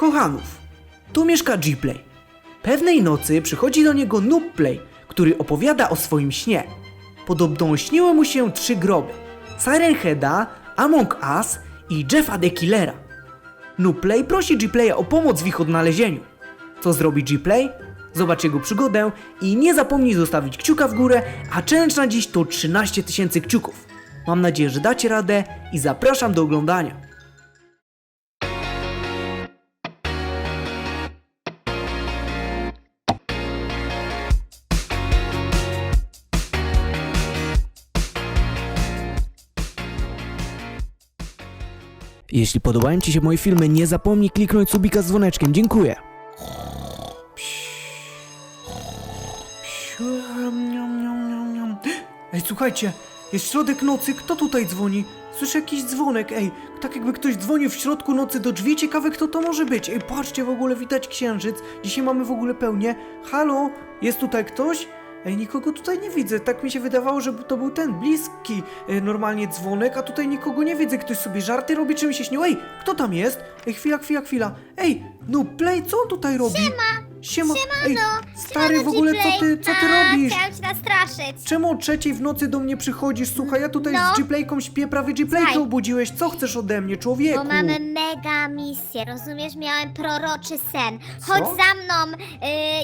Kochanów. Tu mieszka G-Play. Pewnej nocy przychodzi do niego Noobplay, który opowiada o swoim śnie. Podobno śniły mu się trzy groby. Siren Heada, Among Us i Jeffa the Killera. Noobplay prosi G-Playa o pomoc w ich odnalezieniu. Co zrobi G-Play? Zobacz jego przygodę i nie zapomnij zostawić kciuka w górę, a challenge na dziś to 13 tysięcy kciuków. Mam nadzieję, że dacie radę i zapraszam do oglądania. Jeśli podobają Ci się moje filmy, nie zapomnij kliknąć subika z dzwoneczkiem. Dziękuję. Ej, słuchajcie, jest środek nocy, kto tutaj dzwoni? Słyszę jakiś dzwonek, ej, tak jakby ktoś dzwonił w środku nocy do drzwi, ciekawe kto to może być. Ej, patrzcie, w ogóle widać księżyc, dzisiaj mamy w ogóle pełnię. Halo, jest tutaj ktoś? Ej, nikogo tutaj nie widzę, tak mi się wydawało, że to był ten bliski e, normalnie dzwonek, a tutaj nikogo nie widzę, ktoś sobie żarty robi, czy mi się śniło. Ej, kto tam jest? Ej, chwila, chwila, chwila. Ej, no Play, co on tutaj robi? Siema! Siema! Ej, stary, w ogóle co ty, co ty robisz? Chciałam cię nastraszyć. Czemu o trzeciej w nocy do mnie przychodzisz? Słuchaj, ja tutaj No. z G-Playką śpię, prawie G-Playkę Słuchaj. obudziłeś. Co chcesz ode mnie, człowieku? Bo mamy mega misję, rozumiesz? Miałem proroczy sen. Chodź Co? za mną. Y,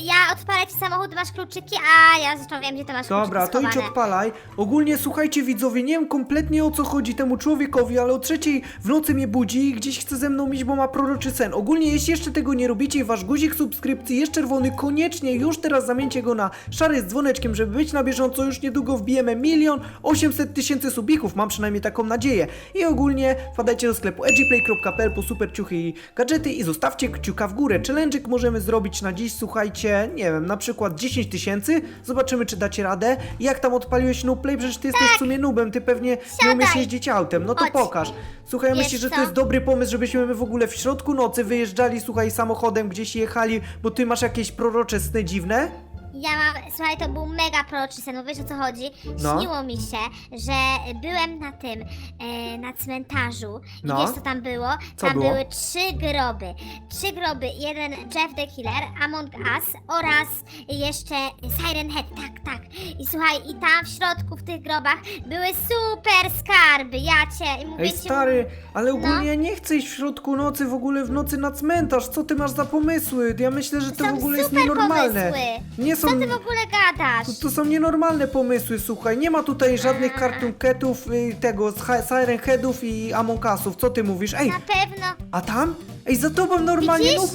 ja odpalę ci samochód, masz kluczyki, a ja zresztą wiem, gdzie to masz Dobra, to kluczyki idź schowane. odpalaj. Ogólnie słuchajcie widzowie, nie wiem kompletnie o co chodzi temu człowiekowi, ale o trzeciej w nocy mnie budzi i gdzieś chce ze mną iść, bo ma proroczy sen. Ogólnie jeśli jeszcze tego nie robicie i wasz guzik subskrypcji jest czerwony, koniecznie już teraz zamieńcie go na szary z dzwoneczkiem, żeby być na bieżąco. Już niedługo wbijemy milion 800 tysięcy subików, mam przynajmniej taką nadzieję. I ogólnie wpadajcie do sklepu edgyplay.pl po super ciuchy i gadżety i zostawcie kciuka w górę. Challenge'ik możemy zrobić na dziś, słuchajcie, nie wiem, na przykład 10 tysięcy. Zobaczymy, czy dacie radę. Jak tam odpaliłeś no play, przecież ty jesteś w sumie nubem, ty pewnie nie Siadaj. umiesz jeździć autem. No to Chodź. pokaż. Słuchaj, Wiesz myślisz, że to co? jest dobry pomysł, żebyśmy my w ogóle w środku nocy wyjeżdżali, słuchaj, samochodem gdzieś jechali, bo ty masz jakieś prorocze dziwne? Ja mam, słuchaj, to był mega proroczy sen, bo wiesz o co chodzi? No. Śniło mi się, że byłem na tym, e, na cmentarzu i No. wiesz co tam było? Co tam było? były trzy groby. Trzy groby, jeden Jeff the Killer, Among Us oraz jeszcze Siren Head, tak, tak. I słuchaj, i tam w środku w tych grobach były super skarby, ja cię, i mówię Ej, ci, stary, ale No. ogólnie ja nie chcę iść w środku nocy, w ogóle w nocy na cmentarz. Co ty masz za pomysły? Ja myślę, że to Są w ogóle jest super nienormalne. pomysły. Nie są... Co ty w ogóle gadasz? To, to są nienormalne pomysły, słuchaj. Nie ma tutaj żadnych. Cartoon Catów, y, tego, z Siren Headów i Among Usów. Co ty mówisz? Ej, Na pewno. a tam? Ej, za tobą normalnie, Widzisz?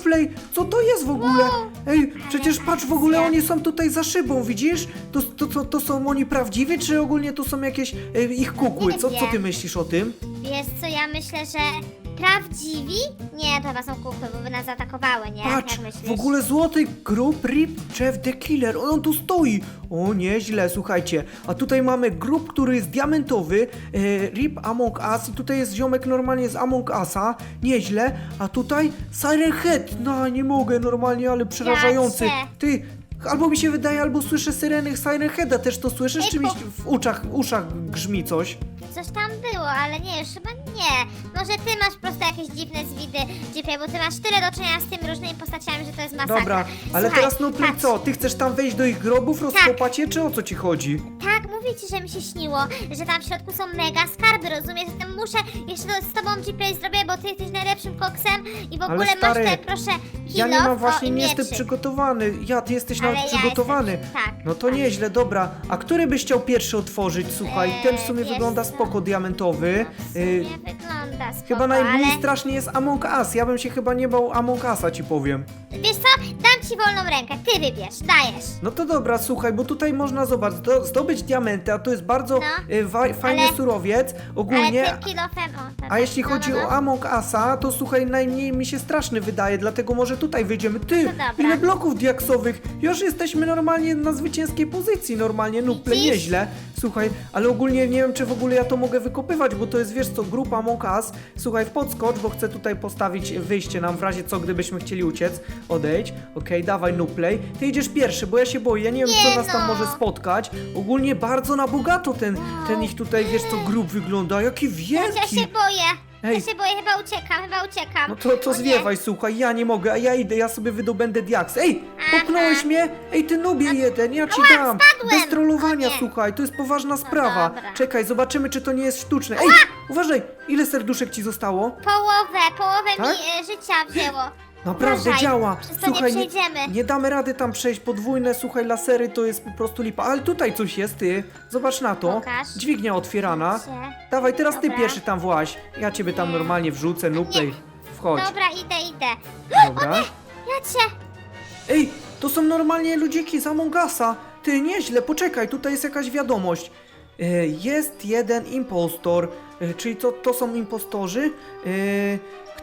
Co to jest w ogóle? Wow. Ej, przecież patrz, w ogóle oni są tutaj za szybą, widzisz? To, to, to, to są oni prawdziwi, czy ogólnie to są jakieś y, ich kukły? Nie Co, co ty wiem. myślisz o tym? Wiesz co, ja myślę, że prawdziwi? Nie, to chyba są kukły, bo by nas zaatakowały, nie? Patrz, Jak myślisz? w ogóle złoty grób Rip Jeff the Killer, on tu stoi. O, nieźle, słuchajcie. A tutaj mamy grób, który jest diamentowy, e, Rip Among Us i tutaj jest ziomek normalnie z Among Usa, nieźle. A tutaj Siren Head, no nie mogę normalnie, ale przerażający. Ty, albo mi się wydaje, albo słyszę syreny Siren Heada, też to słyszysz, Ej, czy mi po- w uszach, uszach grzmi coś? Coś tam było, ale nie, już chyba nie. Może ty masz po prostu jakieś dziwne zwidy, Jeepie, bo ty masz tyle do czynienia z tymi różnymi postaciami, że to jest masakra. Dobra, ale Słuchaj, teraz no patrz. co? Ty chcesz tam wejść do ich grobów, rozkopać je, czy o co ci chodzi? Tak, mówię ci, że mi się śniło, że tam w środku są mega skarby, rozumiesz? Zatem muszę jeszcze to z tobą Jeepie zrobię, bo ty jesteś najlepszym koksem i w ogóle stary, masz tutaj, proszę, Ja nie mam właśnie, nie jestem przygotowany. Ja, ty jesteś nawet Ale ja przygotowany. jestem, tak, no to tak. nieźle, dobra. A który byś chciał pierwszy otworzyć? Słuchaj, Eee, ten w sumie wiesz wygląda co? Spoko, diamentowy. Y, wygląda spoko, chyba najmniej ale... strasznie jest Among Us. Ja bym się chyba nie bał Among Usa, ci powiem. Wiesz co? Dam ci wolną rękę, ty wybierz, dajesz. No to dobra, słuchaj, bo tutaj można zobacz, zdo- zdobyć diamenty, a to jest bardzo No. y, wa- fajny Ale- surowiec. Ogólnie. Ale tym kilofem, o, A jeśli chodzi no, no, o no. Among Usa, to słuchaj, najmniej mi się straszny wydaje, dlatego może tutaj wyjdziemy. Ty, No dobra. ile bloków diaksowych? Już jesteśmy normalnie na zwycięskiej pozycji, normalnie, no Widzisz? nieźle. Słuchaj, ale ogólnie nie wiem, czy w ogóle ja to mogę wykopywać, bo to jest, wiesz co, grupa Among Us. Słuchaj, w podskocz, bo chcę tutaj postawić wyjście nam w razie co, gdybyśmy chcieli uciec. odejdź. Okej, dawaj Nuplay. Ty idziesz pierwszy, bo ja się boję, ja nie wiem Nie co nas tam no. może spotkać. Ogólnie bardzo na bogato ten, ten ich tutaj, wiesz co, grób wygląda, jaki Ja wielki. się boję. Ej. Ja się boję, chyba uciekam, chyba uciekam. No to, to O nie. zwiewaj, słuchaj, ja nie mogę, a ja idę, ja sobie wydobędę diaks. Ej, popchnąłeś mnie? Ej, ty nubie jeden, ja ci Ała, dam. spadłem. Bez trollowania, O nie. słuchaj, to jest poważna sprawa. dobra. Czekaj, zobaczymy, czy to nie jest sztuczne. Ej, uważaj, ile serduszek ci zostało? Połowę, połowę Tak? mi e, życia wzięło. Naprawdę Uważaj, działa. przez to Słuchaj, nie przejdziemy. nie damy rady tam przejść. Podwójne, słuchaj, lasery to jest po prostu lipa. Ale tutaj coś jest, ty. Zobacz na to. Pokaż. Dźwignia otwierana. Dawaj, teraz ty Dobra. pierwszy tam właź. Ja ciebie tam normalnie wrzucę, nuplej. Wchodź. Dobra, idę, idę. Dobra. Ja cię. Ej, to są normalnie ludziki z Among Usa. Ty, nieźle, poczekaj, tutaj jest jakaś wiadomość. E, Jest jeden impostor, E, czyli to, to są impostorzy. E,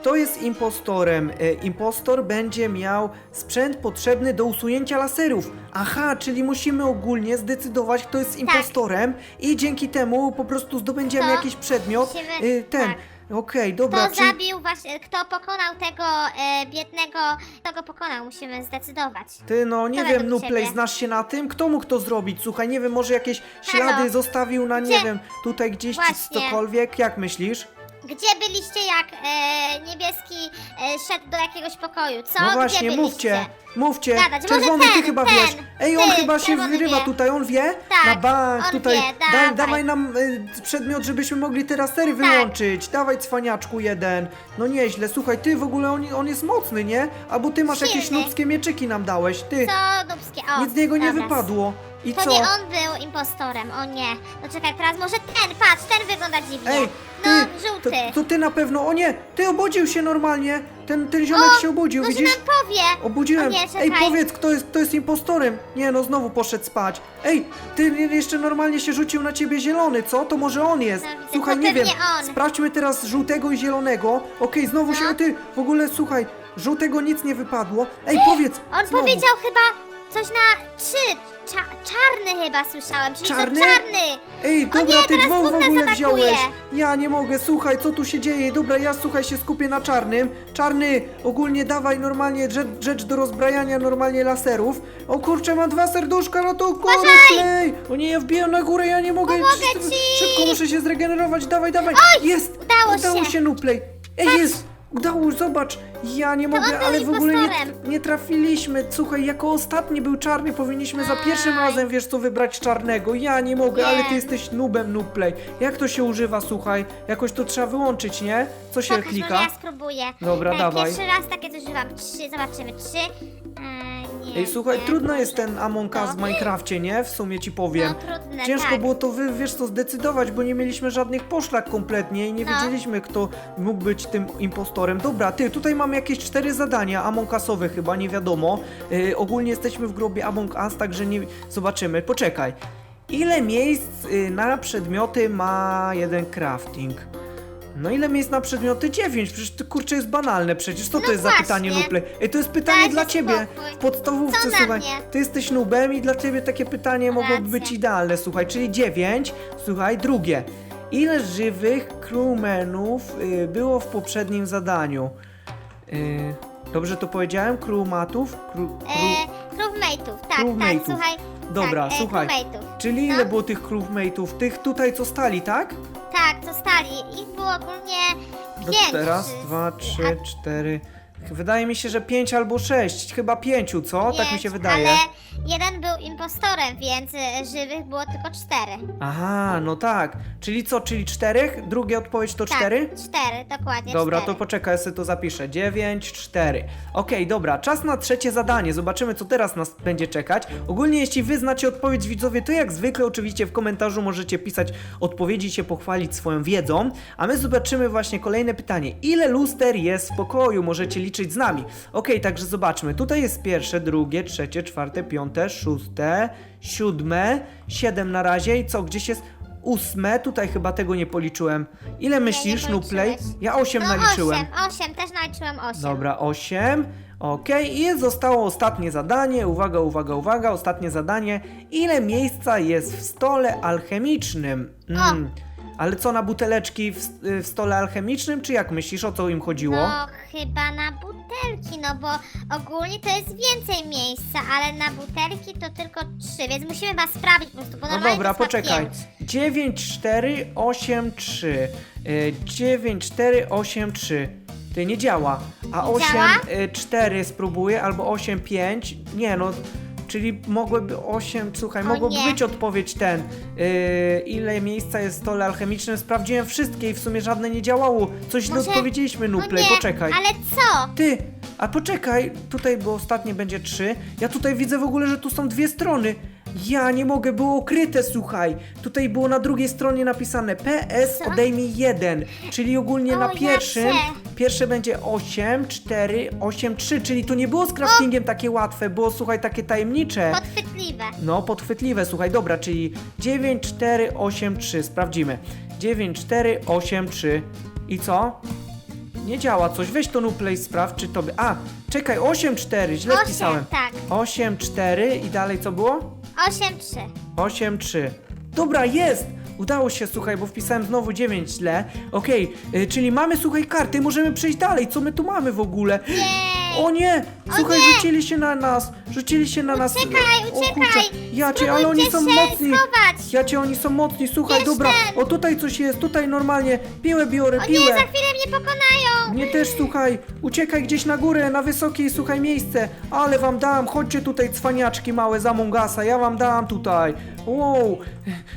Kto jest impostorem? E, Impostor będzie miał sprzęt potrzebny do usunięcia laserów. Aha, czyli musimy ogólnie zdecydować, kto jest impostorem i dzięki temu po prostu zdobędziemy Kto? jakiś przedmiot. Musimy- E, Ten. tak. Okej, dobra, Kto czyli... zabił właśnie, kto pokonał tego e, biednego, kto go pokonał, musimy zdecydować. Ty no, nie To wiem, według Nuplej, ciebie. znasz się na tym? Kto mógł to zrobić? Słuchaj, nie wiem, może jakieś Halo? ślady zostawił na, nie Gdzie? wiem, tutaj gdzieś czy Właśnie. cokolwiek, jak myślisz? Gdzie byliście jak e, niebieski e, szedł do jakiegoś pokoju, co? no Gdzie właśnie, byliście? mówcie, mówcie. Gadać, może Czerwony, ty ten, chyba ten, wiesz. Ej, on ty, chyba się czerwony wyrywa wie. tutaj, on wie? Tak, na bank, on tutaj. wie, daj, dawaj. dawaj nam y, przedmiot, żebyśmy mogli teraz sery Tak. wyłączyć. Dawaj, cwaniaczku jeden. No nieźle, słuchaj, ty w ogóle, on, on jest mocny, nie? Albo ty masz jakieś Silny. nubskie mieczyki nam dałeś, ty. Co, dubskie? O, Nic z niego nie dobra. wypadło. I To co? nie on był impostorem, o nie. No czekaj, teraz może ten, patrz, ten wygląda dziwnie. Ej, ty, no, to, żółty. to ty na pewno, o nie, ty obudził się normalnie, ten, ten ziomek O, się obudził, Może widzisz? nam powie. Obudziłem, O nie, ej powiedz, kto jest, kto jest impostorem? Nie no, znowu poszedł spać. Ej, ty jeszcze normalnie się rzucił na ciebie zielony, co? To może on jest. No, widzę, słuchaj, to nie wiem, pewnie on. sprawdźmy teraz żółtego i zielonego. Okej, znowu No. się, ty, w ogóle słuchaj, żółtego nic nie wypadło. Ej, powiedz, On znowu. powiedział chyba coś na trzy. Cza czarny chyba słyszałem, czyli Czarny? to czarny. Ej, dobra, nie, ty teraz dwóch w ogóle wziąłeś. Ja nie mogę, słuchaj, co tu się dzieje? Dobra, ja słuchaj, się skupię na czarnym. Czarny, ogólnie dawaj normalnie rzecz, rzecz do rozbrajania normalnie laserów. O kurczę, mam dwa serduszka, no to koryslej! O nie, ja wbiję na górę, ja nie mogę. Pomogę Szybko, ci! Szybko muszę się zregenerować, dawaj, dawaj. Jest! udało Udało się. się, Nuplej. Ej, jest! Udało, zobacz! Ja nie mogę, ale w ogóle nie, impostorem. nie trafiliśmy. Słuchaj, jako ostatni był czarny, powinniśmy za pierwszym Aj. razem, wiesz co, wybrać czarnego. Ja nie mogę, ale ty Wiem. jesteś nubem, nubplay. Jak to się używa, słuchaj? Jakoś to trzeba wyłączyć, nie? Co się Pokaż, klika? może ja spróbuję. Dobra, Ej, dawaj. Pierwszy raz takie coś używam. Trzy, zobaczymy. Trzy. Nie, Ej, słuchaj, trudno jest ten Among Us w Minecrafcie, nie? W sumie ci powiem. No trudne, Ciężko tak. było to, wy, wiesz co, zdecydować, bo nie mieliśmy żadnych poszlak kompletnie i nie No. wiedzieliśmy, kto mógł być tym impostorem. Dobra, ty, tutaj mamy jakieś cztery zadania, Among Usowe chyba, nie wiadomo. Yy, ogólnie jesteśmy w grobie Among Us, także nie... Zobaczymy, poczekaj. Ile miejsc y, na przedmioty ma jeden crafting? No ile miejsc na przedmioty? 9, przecież to kurczę jest banalne przecież. Co to No jest za właśnie. pytanie, Nuple? Ej, to jest pytanie Dajcie dla ciebie. spokój. W podstawówce, Co na słuchaj, mnie? ty jesteś nubem i dla ciebie takie pytanie mogłoby Racja. być idealne, słuchaj, czyli 9. Słuchaj, drugie. Ile żywych crewmenów y, było w poprzednim zadaniu? Y, dobrze to powiedziałem? Crewmatów? Crew, crew, Eee, crewmate'ów, tak, Crewmate'ów. tak, słuchaj. Dobra, tak, e, słuchaj. crewmate'ów. czyli ile no. było tych crewmateów? Tych tutaj co stali, tak? Tak, zostali. Ich było ogólnie pięć. teraz, dwa, trzy, cztery. Wydaje mi się, że pięć albo sześć. Chyba pięciu, co? tak mi Pięć, się wydaje. Ale jeden był impostorem, więc e, żywych było tylko cztery. Aha, no tak. Czyli co, czyli czterech? Drugie odpowiedź to cztery? Tak, cztery, dokładnie Dobra, cztery. to poczekaj, ja sobie to zapiszę. 9, 4. Okej, dobra, czas na trzecie zadanie. Zobaczymy, co teraz nas będzie czekać. Ogólnie, jeśli wy znacie odpowiedź, widzowie, to jak zwykle, oczywiście w komentarzu możecie pisać odpowiedzi się pochwalić swoją wiedzą. A my zobaczymy właśnie kolejne pytanie. Ile luster jest w pokoju? Możecie liczyć z nami. Okej, także zobaczmy. Tutaj jest pierwsze, drugie, trzecie, czwarte, piąte, szóste, siódme, siedem na razie. I co, gdzieś jest ósme? Tutaj chyba tego nie policzyłem. Ile myślisz, Nuplay? policzyłeś. Ja osiem no, naliczyłem. Osiem, osiem, też naliczyłem osiem. Dobra, 8. Okej, i zostało ostatnie zadanie. Uwaga, uwaga, uwaga, ostatnie zadanie. Ile miejsca jest w stole alchemicznym? Mm. Ale co na buteleczki w, w stole alchemicznym, czy jak myślisz, o co im chodziło? No, chyba na butelki no bo ogólnie to jest więcej miejsca, ale na butelki to tylko trzy, więc musimy chyba sprawdzić po prostu, bo No normalnie dobra, to jest na poczekaj. pięć. 9483. Y, 9483. Ty nie działa. A działa? 84 spróbuję albo 85. Nie no. Czyli mogłyby 8, słuchaj, O mogłoby nie. być odpowiedź ten. Yy, ile miejsca jest w stole alchemicznym? Sprawdziłem wszystkie i w sumie żadne nie działało. Coś Może- odpowiedzieliśmy, No Nuplej, nie, poczekaj. ale co? Ty, a poczekaj, tutaj bo ostatnie będzie trzy. Ja tutaj widzę w ogóle, że tu są dwie strony. Ja nie mogę, było ukryte, słuchaj. Tutaj było na drugiej stronie napisane PS Co? odejmij jeden, czyli ogólnie O, na ja pierwszym. Pierwsze będzie 8, 4, 8, 3, czyli to nie było z craftingiem takie łatwe, było słuchaj takie tajemnicze. Podchwytliwe. No, podchwytliwe, słuchaj, dobra, czyli 9, 4, 8, 3, sprawdzimy. 9, 4, 8, 3 i co? Nie działa coś, weź to Nuplay sprawdź, czy to by... A, czekaj, 8, 4, źle Osiem, wpisałem. tak. 8, 4 i dalej co było? Osiem, trzy. 8, 3. Dobra, jest! Udało się, słuchaj, bo wpisałem znowu 9 źle. Okej, y, czyli mamy, słuchaj, karty, możemy przejść dalej. Co my tu mamy w ogóle? Jej! O nie! Słuchaj, nie! rzucili się na nas! Rzucili się na nas! Uciekaj, O uciekaj! Ja cię, ale oni są Spróbujcie się mocni! schować. Ja cię, oni są mocni, słuchaj, Bierz dobra, ten. o tutaj coś jest, tutaj normalnie, piłę biorę, O nie, piłę. za chwilę mnie pokonają! Mnie też, słuchaj, uciekaj gdzieś na górę, na wysokie, słuchaj, miejsce. Ale wam dam, chodźcie tutaj, cwaniaczki małe, za Mongasa, ja wam dam tutaj. Wow,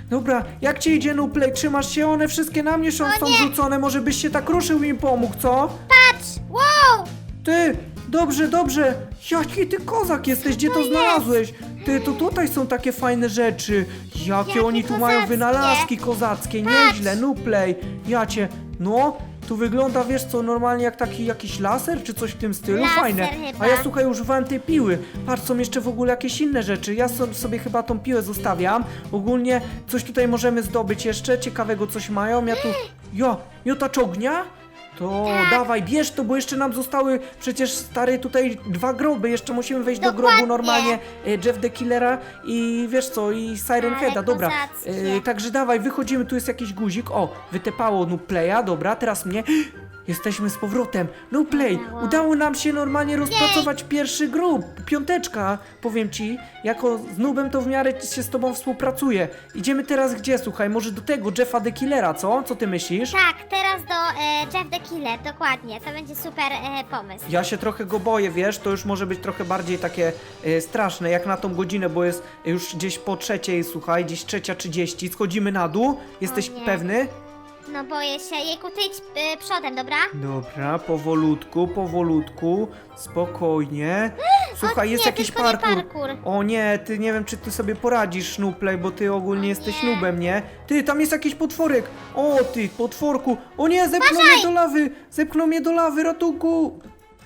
dobra, jak ci idzie Nuplay, trzymasz się, one wszystkie na mnie są, są nie. rzucone, może byś się tak ruszył i im pomógł, co? Patrz! Wow! Ty, dobrze, dobrze. Jaki ty kozak jesteś, gdzie to znalazłeś? Ty, to tutaj są takie fajne rzeczy. Jakie, Jakie oni tu mają kozackie. wynalazki kozackie, nieźle, nuplej. Ja cię, no, tu wygląda, wiesz co, normalnie jak taki jakiś laser, czy coś w tym stylu, Laser fajne. chyba. A ja słuchaj, używałem tej piły. Patrz, są jeszcze w ogóle jakieś inne rzeczy. Ja so- sobie chyba tą piłę zostawiam. Ogólnie coś tutaj możemy zdobyć jeszcze, ciekawego coś mają. Ja tu, jo, miotacz ognia? To Tak. dawaj, bierz to, bo jeszcze nam zostały przecież stary tutaj dwa groby. Jeszcze musimy wejść do grobu Dokładnie. normalnie e, Jeff the Killera i wiesz co, i Siren Ale Heada, dobra. kozackie. E, także dawaj, wychodzimy, tu jest jakiś guzik. O, wytepało Nuplaya, dobra, teraz mnie. Jesteśmy z powrotem. Nuplay, Udało. udało nam się normalnie rozpracować pierwszy grób. Piąteczka, powiem ci. Jako z Nubem to w miarę się z tobą współpracuje. Idziemy teraz gdzie, słuchaj, może do tego Jeffa the Killera, co? Co ty myślisz? Tak, teraz do e, Jeff the Killer, dokładnie. To będzie super e, pomysł. Ja się trochę go boję, wiesz, to już może być trochę bardziej takie e, straszne, jak na tą godzinę, bo jest już gdzieś po trzeciej, słuchaj, gdzieś trzecia trzydzieści, schodzimy na dół, jesteś nie. pewny? No boję się. Jejku, ty idź e, przodem, dobra? Dobra, powolutku, powolutku, spokojnie. Słuchaj, jest nie, jakiś tylko nie parkour. parkour. O nie, ty nie wiem, czy ty sobie poradzisz, Snupley, bo ty ogólnie jesteś nie. nubem, nie? Ty, tam jest jakiś potworek. O, ty, potworku. O nie, zepchnął mnie do lawy, zepchnął mnie do lawy, ratunku.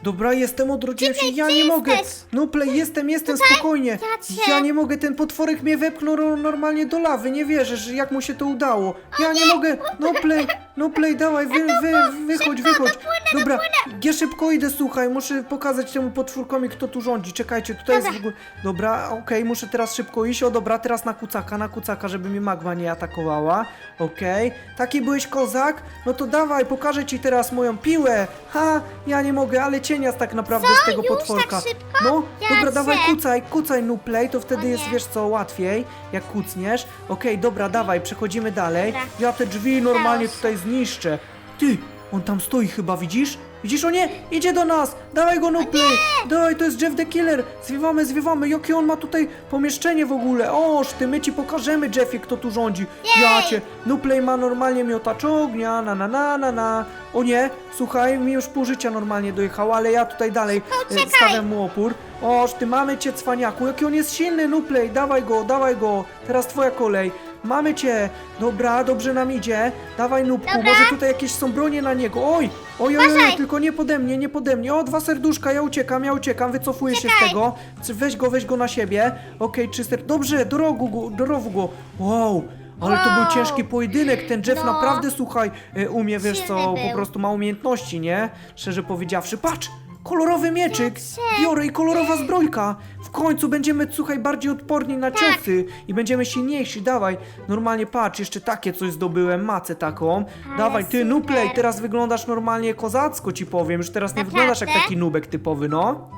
Dobra, jestem, odrodziłem się, Gdzie ja nie mogę. jesteś? Nupley, jestem, jestem, Tutaj? spokojnie. Ja cię- Ja nie mogę, ten potworek mnie wepchnął ro- normalnie do lawy, nie wierzę, że jak mu się to udało. Ja nie mogę, Nupley, Nupley, dawaj, wy, wy, wychodź, wychodź. Dobra, ja szybko idę, słuchaj, muszę pokazać temu potwórkowi, kto tu rządzi. Czekajcie, tutaj jest w ogóle... Dobra, okej, muszę teraz szybko iść. O, dobra, teraz na kucaka, na kucaka, żeby mnie magma nie atakowała. Okej, taki byłeś kozak? No to dawaj, pokażę ci teraz moją piłę. Ha, ja nie mogę, ale cienias tak naprawdę z tego Już tak potworka. szybko? No, dobra, dawaj, cię. kucaj, kucaj nuplay, to wtedy O jest, nie. wiesz co, łatwiej, jak kucniesz. Okej, dobra, dawaj, przechodzimy dalej. Dobra. Ja te drzwi normalnie tutaj zniszczę. Ty, on tam stoi chyba, widzisz? Widzisz, o nie, idzie do nas! Dawaj go, Nuplay! Dawaj, to jest Jeff the Killer! Zwiewamy, zwiewamy, jakie on ma tutaj pomieszczenie w ogóle! Oż ty, my ci pokażemy, Jeffie, kto tu rządzi! Ja cię! Nuplay ma normalnie miotacz ognia, na na na na na! O nie, słuchaj, mi już pół życia normalnie dojechało, ale ja tutaj dalej e, Uciekaj! stawiam mu opór. Oż ty, mamy cię, cwaniaku, jaki on jest silny, Nuplay! Dawaj go, dawaj go! Teraz twoja kolej! Mamy cię! Dobra, dobrze nam idzie. Dawaj, Nubku, Dobra. może tutaj jakieś są bronie na niego. Oj! Oj, oj, oj, Uważaj. tylko nie pode mnie, nie pode mnie. O, dwa serduszka, ja uciekam, ja uciekam, wycofuję się z Uciekaj. tego. C- Weź go, weź go na siebie. Okej, czyster. Dobrze, do rogu go, do rogu go. Wow! Ale to był Wow. ciężki pojedynek, ten Jeff No. naprawdę, słuchaj, e, umie, wiesz Silny co, po był. prostu ma umiejętności, nie? Szczerze powiedziawszy, patrz! Kolorowy mieczyk. Biorę i kolorowa zbrojka. W końcu będziemy, słuchaj, bardziej odporni na Tak. ciosy i będziemy silniejsi. Dawaj, normalnie patrz, jeszcze takie coś zdobyłem, macę taką. Ale Dawaj, ty super. Nuplej, teraz wyglądasz normalnie kozacko, ci powiem. Już teraz nie Naprawdę? wyglądasz jak taki nubek typowy, no.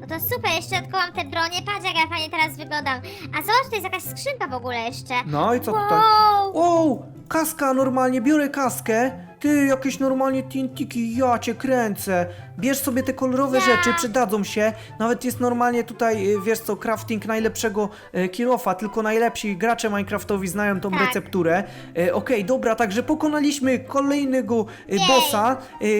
No to super, jeszcze dodatkowo mam te bronie, patrz jak ja fajnie teraz wyglądam. A zobacz, to jest jakaś skrzynka w ogóle jeszcze. No i co tutaj? Wow! Kaska normalnie, biorę kaskę. Ty, jakieś normalnie tintiki, ja cię kręcę. Bierz sobie te kolorowe rzeczy, przydadzą się. Nawet jest normalnie tutaj, y, wiesz co, crafting najlepszego e, kilofa, tylko najlepsi gracze Minecraftowi znają tą Tak. recepturę. E, Okej, dobra, także pokonaliśmy kolejnego Jej. bossa.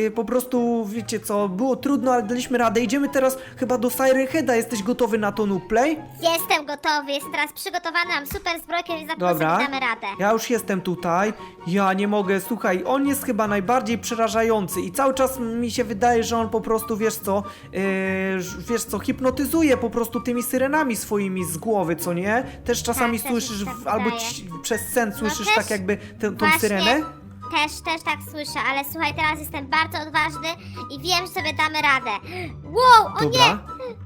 E, po prostu, wiecie co, było trudno, ale daliśmy radę. Idziemy teraz chyba do Siren Heada. Jesteś gotowy na to, Nuplay? Jestem gotowy, jestem teraz przygotowany, mam super zbrojkę, więc Dobra. sobie damy radę. Ja już jestem tutaj. Ja nie mogę, słuchaj, on jest chyba najbardziej przerażający i cały czas mi się wydaje, że on po prostu, wiesz co, yy, wiesz co, hipnotyzuje po prostu tymi syrenami swoimi z głowy, co nie? Też czasami Tak, też mi się słyszysz, tak w, albo wydaje. ci, przez sen słyszysz też tak jakby tę, tą właśnie syrenę? Też, też tak słyszę, ale słuchaj, teraz jestem bardzo odważny i wiem, że sobie damy radę. Wow, o Dobra. nie!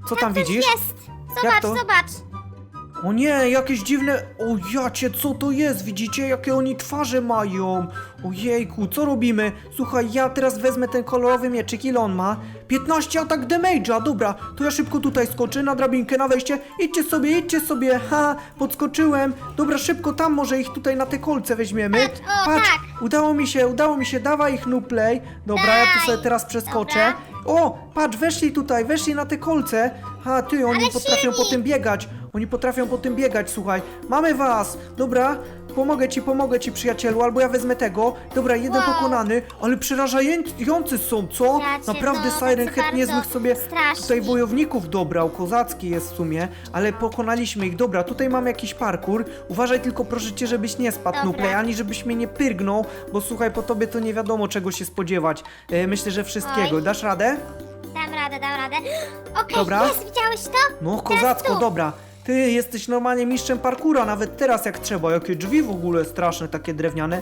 Co tam coś widzisz? jest! Zobacz, to? zobacz! O nie, jakieś dziwne. O jacie, co to jest? Widzicie, jakie oni twarze mają? Ojejku, co robimy? Słuchaj, ja teraz wezmę ten kolorowy mieczyk, ile on ma? 15 atak damage'a, dobra, to ja szybko tutaj skoczę na drabinkę, na wejście. Idźcie sobie, idźcie sobie, ha, podskoczyłem. Dobra, szybko tam może ich tutaj na te kolce weźmiemy. Patrz, o, tak. udało mi się, udało mi się, dawaj ich nuplej. Dobra, ja tu sobie teraz przeskoczę. O, patrz, weszli tutaj, weszli na te kolce. Ha, ty, oni Ale potrafią po tym biegać. Oni potrafią po tym biegać, słuchaj. Mamy was! Dobra, pomogę ci, pomogę ci, przyjacielu, albo ja wezmę tego. Dobra, jeden Wow. pokonany, ale przerażający są, co? Naprawdę no, Siren tacy Head niezłych sobie straszni. tutaj wojowników dobrał, kozacki jest w sumie, ale pokonaliśmy ich. Dobra, tutaj mamy jakiś parkour. Uważaj tylko, proszę cię, żebyś nie spadł, Dobra. Nuplej, ani żebyś mnie nie pyrgnął, bo słuchaj, po tobie to nie wiadomo czego się spodziewać. E, myślę, że wszystkiego. Oj. Dasz radę? Dam radę, dam radę. Okej, Dobra. jest, widziałeś to? No, Teraz kozacko, tu. dobra. Ty jesteś normalnie mistrzem parkura, nawet teraz jak trzeba. Jakie drzwi w ogóle straszne, takie drewniane.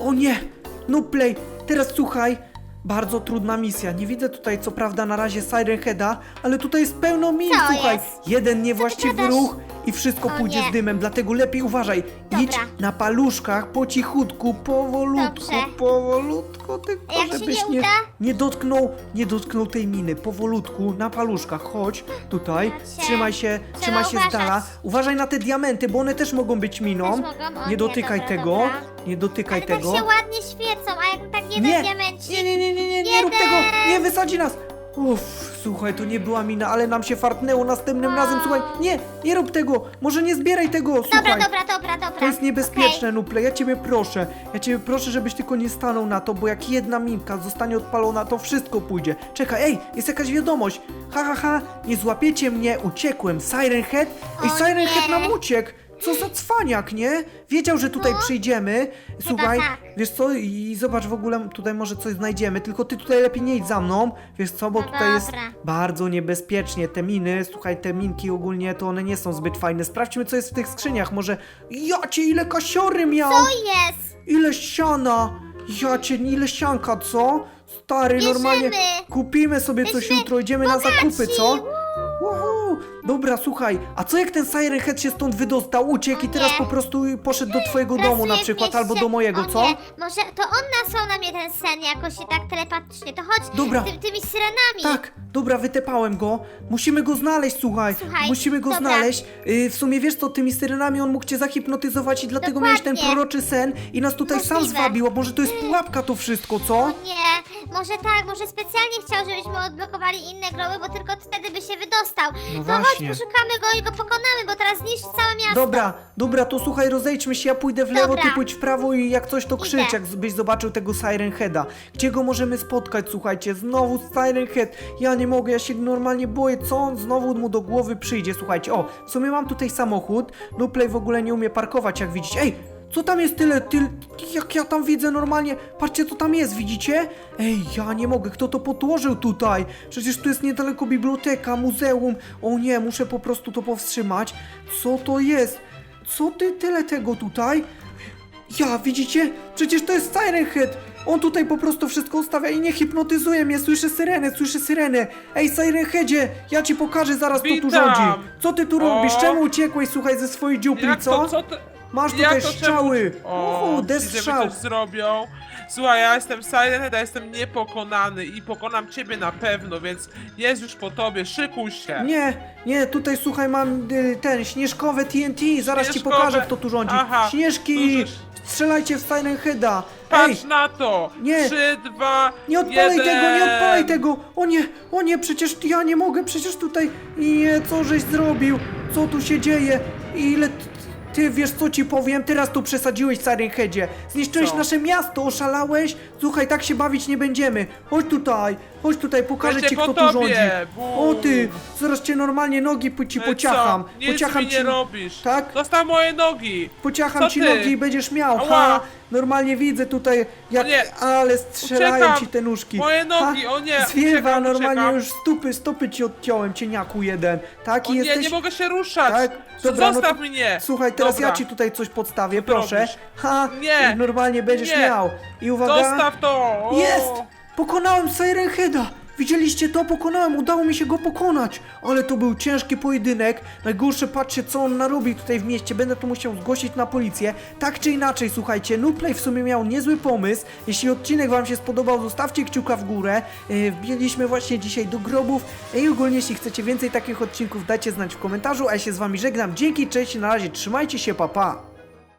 O nie! No play, teraz słuchaj. Bardzo trudna misja. Nie widzę tutaj co prawda na razie Siren Heada, ale tutaj jest pełno min, Co słuchaj. jest? Jeden niewłaściwy gadasz? ruch i wszystko O pójdzie nie. z dymem, dlatego lepiej uważaj. Idź Dobra. na paluszkach, po cichutku, powolutku, Dobrze. powolutku, tylko A jak się żebyś nie nie, uda? nie dotknął, nie dotknął tej miny. Powolutku, na paluszkach, chodź tutaj, Macie. trzymaj się, Trzeba trzymaj się z uważać. dala. Uważaj na te diamenty, bo one też mogą być miną. Też mogą? O nie nie, dotykaj dobra, tego, dobra. nie dotykaj Ale tego. tak się ładnie świecą, a jak tak jeden nie, diamencik... nie, nie, nie, nie, nie, nie rób tego, nie wysadzi nas. Uff, słuchaj, to nie była mina, ale nam się fartnęło następnym razem, słuchaj, nie, nie rób tego, może nie zbieraj tego, Dobra, słuchaj. dobra, dobra, dobra. To jest niebezpieczne, Nuple. Ja ciebie proszę. Ja ciebie proszę, żebyś tylko nie stanął na to, bo jak jedna minka zostanie odpalona, to wszystko pójdzie. Czekaj, ej, jest jakaś wiadomość. Ha, ha, ha, nie złapiecie mnie, uciekłem. Siren Head? Ej, O Siren nie. Head nam uciekł. Co za cwaniak, nie? Wiedział, że tutaj No. przyjdziemy. Słuchaj, tak. wiesz co, i zobacz w ogóle, tutaj może coś znajdziemy, tylko ty tutaj lepiej nie idź za mną. Wiesz co, bo No tutaj jest dobra. bardzo niebezpiecznie. Te miny, słuchaj, te minki ogólnie to one nie są zbyt fajne. Sprawdźmy, co jest w tych skrzyniach. Może. Ja cię ile kasiory miał! Co jest? Ile siana! Ja cię, ile sianka, co? Stary, Bierzemy. normalnie kupimy sobie coś jutro, idziemy na bogaci. zakupy, co? Uhu. Dobra, słuchaj, a co jak ten Siren Head się stąd wydostał, uciekł i teraz po prostu poszedł do twojego domu na przykład, albo do mojego, co? Nie. Może to on nasłał na mnie ten sen jakoś i tak telepatycznie. To chodź Dobra. Ty, tymi syrenami. Tak, dobra, wytepałem go. Musimy go znaleźć, słuchaj. Słuchaj, Musimy go dobra. znaleźć. Y, w sumie wiesz co, tymi syrenami on mógł cię zahipnotyzować i dlatego miałeś ten Dokładnie. proroczy sen i nas tutaj sam Możliwe. zwabił. A może to jest pułapka to wszystko, co? Nie, może tak, może specjalnie chciał, żebyśmy odblokowali inne groby, bo tylko wtedy by się wydostał. No to właśnie. chodź, poszukamy go i go pokonamy, bo teraz niszczy całe miasto. Dobra, dobra, to słuchaj, rozejdźmy się, ja pójdę w lewo, Dobra. ty pójdź w prawo i jak coś to krzycz, Idę. jak byś zobaczył tego Siren Heada. Gdzie go możemy spotkać, słuchajcie, znowu Siren Head, ja nie mogę, ja się normalnie boję, co on znowu mu do głowy przyjdzie, słuchajcie, o, w sumie mam tutaj samochód, Nuplay w ogóle nie umie parkować, jak widzicie, ej, co tam jest tyle, tyle, jak ja tam widzę normalnie, patrzcie co tam jest, widzicie? Ej, ja nie mogę, kto to podłożył tutaj? Przecież tu jest niedaleko biblioteka, muzeum, o nie, muszę po prostu to powstrzymać, co to jest? Co ty tyle tego tutaj? Ja, widzicie? Przecież to jest Siren Head! On tutaj po prostu wszystko ustawia i nie hipnotyzuje mnie. Słyszę syrenę, słyszę syrenę. Ej, Siren Headzie, ja ci pokażę zaraz, kto tu Witam. rządzi. Co ty tu robisz? O. Czemu uciekłeś, słuchaj, ze swojej dziupli, Jak co? to, co ty... Masz tutaj to strzały. Czemu... O, strzał. mi coś zrobią. Słuchaj, ja jestem Silent Head, ja jestem niepokonany i pokonam ciebie na pewno, więc jest już po tobie, szykuj się. Nie, nie, tutaj słuchaj, mam y, ten, śnieżkowe TNT, zaraz ci Śnieżkowe. pokażę, kto tu rządzi. Aha, Śnieżki, duży- strzelajcie w Siren Heada. Ej, Patrz na to! Nie. Trzy, dwa, nie odpalaj jeden. tego, nie odpalaj tego. O nie, o nie, przecież ja nie mogę, przecież tutaj, nie, co żeś zrobił, co tu się dzieje, ile... t- Ty wiesz co ci powiem? Teraz tu przesadziłeś Siren Headzie. Zniszczyłeś Co? nasze miasto, oszalałeś? Słuchaj, tak się bawić nie będziemy. Chodź tutaj, chodź tutaj, pokażę ci po kto tu tobie. rządzi. Bum. O ty, zaraz cię normalnie nogi po- ci i pociacham. Co? Nic Pociacham mi ci. nie robisz. Tak? Zostaw moje nogi. Pociacham Co ci ty? nogi i będziesz miał. Ała. Ha, normalnie widzę tutaj, jak, O nie. ale strzelają Uciekam. ci te nóżki. Moje nogi, ha, o nie, Zwiewa, uciekam, normalnie uciekam. już stopy, stopy ci odciąłem, cieniaku jeden. Taki O nie, jesteś... nie mogę się ruszać. Tak? Dobra, no Zostaw to- mnie. Słuchaj, teraz Dobra. ja ci tutaj coś podstawię, ty proszę. robisz? Ha, Nie. normalnie będziesz Nie. miał. I uwaga. Zostaw to. O. Jest! Pokonałem Siren Heada! Widzieliście to? Pokonałem, udało mi się go pokonać! Ale to był ciężki pojedynek. Najgorsze, patrzcie co on narobił tutaj w mieście. Będę to musiał zgłosić na policję. Tak czy inaczej, słuchajcie, Nuplay w sumie miał niezły pomysł. Jeśli odcinek wam się spodobał, zostawcie kciuka w górę. Yy, Wbiliśmy właśnie dzisiaj do grobów. I ogólnie, jeśli chcecie więcej takich odcinków, dajcie znać w komentarzu. A ja się z wami żegnam. Dzięki, cześć, na razie, trzymajcie się, pa pa!